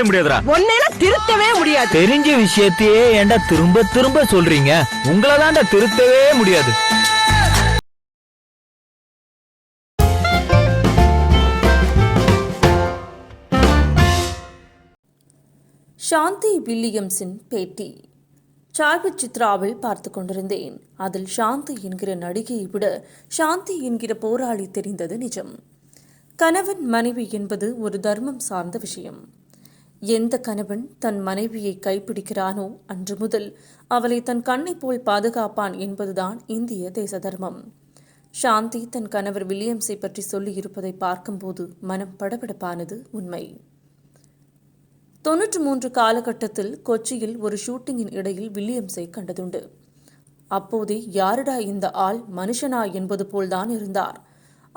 முடியாதுடா. திருத்தவே முடியாது. தெரிஞ்ச விஷயத்தையே ஏன்டா திரும்ப திரும்ப சொல்றீங்க? உங்களை தான்டா திருத்தவே முடியாது. சாந்தி வில்லியம்ஸின் பேட்டி. சாய்வு சித்ராவில் பார்த்து கொண்டிருந்தேன். அதில் சாந்தி என்கிற நடிகையை விட சாந்தி என்கிற போராளி தெரிந்தது நிஜம். கணவன் மனைவி என்பது ஒரு தர்மம் சார்ந்த விஷயம். எந்த கணவன் தன் மனைவியை கைப்பிடிக்கிறானோ அன்று முதல் அவளை தன் கண்ணை போல் பாதுகாப்பான் என்பதுதான் இந்திய தேச தர்மம் சாந்தி தன் கணவர் வில்லியம்ஸை பற்றி சொல்லியிருப்பதை பார்க்கும்போது மனம் படபடப்பானது உண்மை. தொன்னூற்று மூன்று காலகட்டத்தில் கொச்சியில் ஒரு ஷூட்டிங்கின் இடையில் வில்லியம்ஸை கண்டதுண்டு. அப்போதே யாருடா இந்த ஆள் மனுஷனா என்பது போல்தான் இருந்தார்.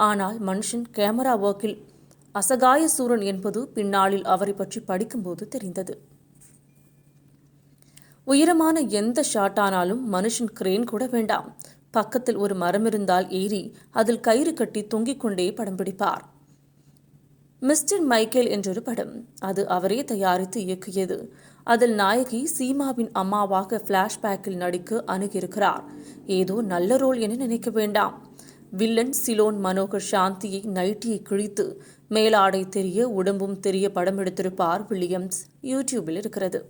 ஆனால் மனுஷன் கேமரா ஒர்க்கில் அசகாய சூரன் என்பது பின்னாளில் அவரை பற்றி படிக்கும்போது தெரிந்தது. உயரமான எந்த ஷாட்டானாலும் மனுஷன் கிரேன் கூட வேண்டாம். பக்கத்தில் ஒரு மரம் இருந்தால் ஏறி அதில் கயிறு கட்டி தொங்கிக் கொண்டே படம் பிடிப்பார். மிஸ்டர் மைக்கேல் என்றொரு படம். அது அவரே தயாரித்து இயக்கியது. அதில் நாயகி சீமாவின் அம்மாவாக ஃப்ளாஷ்பேக்கில் நடிக்க அணுகியிருக்கிறார். ஏதோ நல்ல ரோல் என நினைக்க வேண்டாம். வில்லன் சிலோன் மனோகர் சாந்தியை நைட்டியை கிழித்து மேலாடை தெரிய உடம்பும் தெரிய படம் எடுத்திருப்பார் வில்லியம்ஸ். யூடியூபில் இருக்கிறது.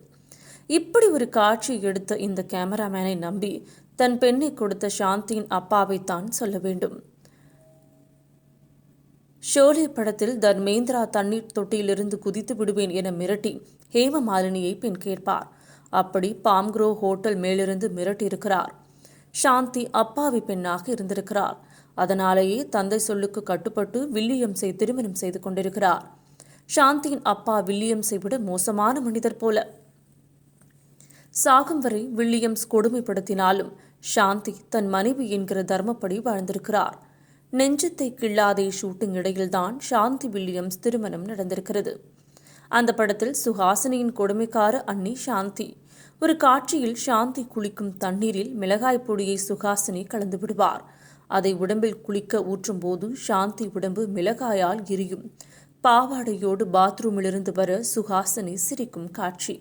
இப்படி ஒரு காட்சி எடுத்த இந்த கேமராமேனை நம்பி தன் பெண்ணை கொடுத்த சாந்தியின் அப்பாவைத்தான் சொல்ல வேண்டும். ஷோலே படத்தில் தர்மேந்திரா தண்ணீர் தொட்டியிலிருந்து குதித்து விடுவேன் என மிரட்டி ஹேம மாலினியை பெண் கேட்பார். அப்படி பாம்க்ரோ ஹோட்டல் மேலிருந்து மிரட்டியிருக்கிறார். சாந்தி அப்பாவி பெண்ணாக இருந்திருக்கிறார். அதனாலேயே தந்தை சொல்லுக்கு கட்டுப்பட்டு வில்லியம்ஸை திருமணம் செய்து கொண்டிருக்கிறார். சாந்தியின் அப்பா வில்லியம்ஸை விட மோசமான மனிதர் போல. சாகும் வரை வில்லியம்ஸ் கொடுமைப்படுத்தினாலும் சாந்தி தன் மனைவி என்கிற தர்மப்படி வாழ்ந்திருக்கிறார். நெஞ்சத்தை கிள்ளாதே ஷூட்டிங் இடையில்தான் சாந்தி வில்லியம்ஸ் திருமணம் நடந்திருக்கிறது. அந்த படத்தில் சுஹாசினியின் கொடுமைக்கார அண்ணி சாந்தி. ஒரு காட்சியில் சாந்தி குளிக்கும் தண்ணீரில் மிளகாய் பொடியை சுஹாசினி கலந்து விடுவார். அதை உடம்பில் குளிக்க ஊற்றும் போது சாந்தி உடம்பு மிளகாயால் எரியும். பாவாடையோடு பாத்ரூமிலிருந்து வர சுஹாசினி சிரிக்கும் காட்சி.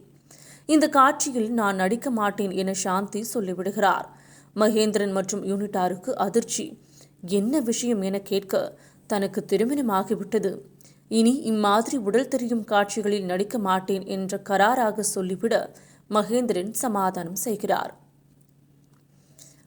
இந்த காட்சியில் நான் நடிக்க மாட்டேன் என சாந்தி சொல்லிவிடுகிறார். மகேந்திரன் மற்றும் யூனிட்டாருக்கு அதிர்ச்சி. என்ன விஷயம் என கேட்க தனக்கு திருமணமாகிவிட்டது. இனி இம்மாதிரி உடல் தெரியும் காட்சிகளில் நடிக்க மாட்டேன் என்ற கராராக சொல்லிவிட மகேந்திரன் சமாதானம் செய்கிறார்.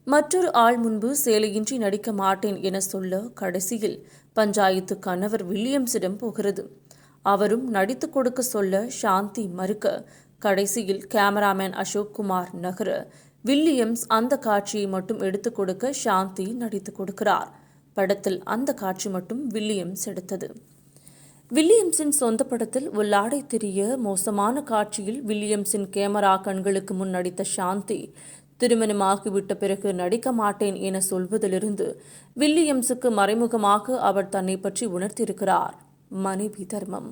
மற்றொரு ஆள் முன்பு சேலையின்றி நடிக்க மாட்டேன் என சொல்ல கடைசியில் பஞ்சாயத்து கணவர் வில்லியம்ஸிடம் போகிறது. அவரும் நடித்து கொடுக்க சொல்ல சாந்தி மறுக்க கடைசியில் கேமராமேன் அசோக் குமார் நகர வில்லியம்ஸ் அந்த காட்சியை மட்டும் எடுத்துக் கொடுக்க சாந்தி நடித்துக் கொடுக்கிறார். படத்தில் அந்த காட்சி மட்டும் வில்லியம்ஸ் எடுத்தது. வில்லியம்ஸின் சொந்த படத்தில் உள்ளாடை தெரிய மோசமான காட்சியில் வில்லியம்ஸின் கேமரா கண்களுக்கு முன் நடித்த சாந்தி திருமணமாகிவிட்ட பிறகு நடிக்க மாட்டேன் என சொல்வதிலிருந்து வில்லியம்ஸுக்கு மறைமுகமாக அவர் தன்னை பற்றி உணர்த்தியிருக்கிறார். மனைவி தர்மம்.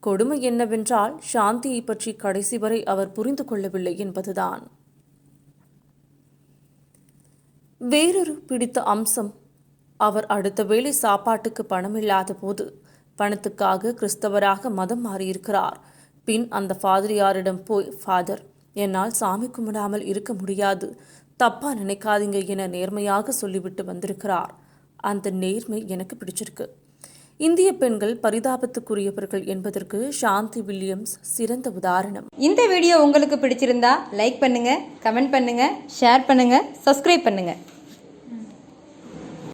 கொடுமை என்னவென்றால் சாந்தியை பற்றி கடைசி வரை அவர் புரிந்து கொள்ளவில்லை என்பதுதான். வேறொரு பிடித்த அம்சம் அவர் அடுத்த வேளை சாப்பாட்டுக்கு பணமில்லாத போது பணத்துக்காக கிறிஸ்தவராக மதம் மாறியிருக்கிறார். பின் அந்த ஃபாதரியாரிடம் போய் ஃபாதர் என்னால் சாமி கும்பிடாமல் இருக்க முடியாது. தப்பா நினைக்காதீங்க என நேர்மையாக சொல்லிவிட்டு வந்திருக்கிறார். அந்த நேர்மை எனக்கு பிடிச்சிருக்கு. இந்திய பெண்கள் பரிதாபத்துக்குரியவர்கள் என்பதற்கு சாந்தி வில்லியம்ஸ் சிறந்த உதாரணம். இந்த வீடியோ உங்களுக்கு பிடிச்சிருந்தா லைக் பண்ணுங்க கமெண்ட் பண்ணுங்க ஷேர் பண்ணுங்க சப்ஸ்கிரைப் பண்ணுங்க.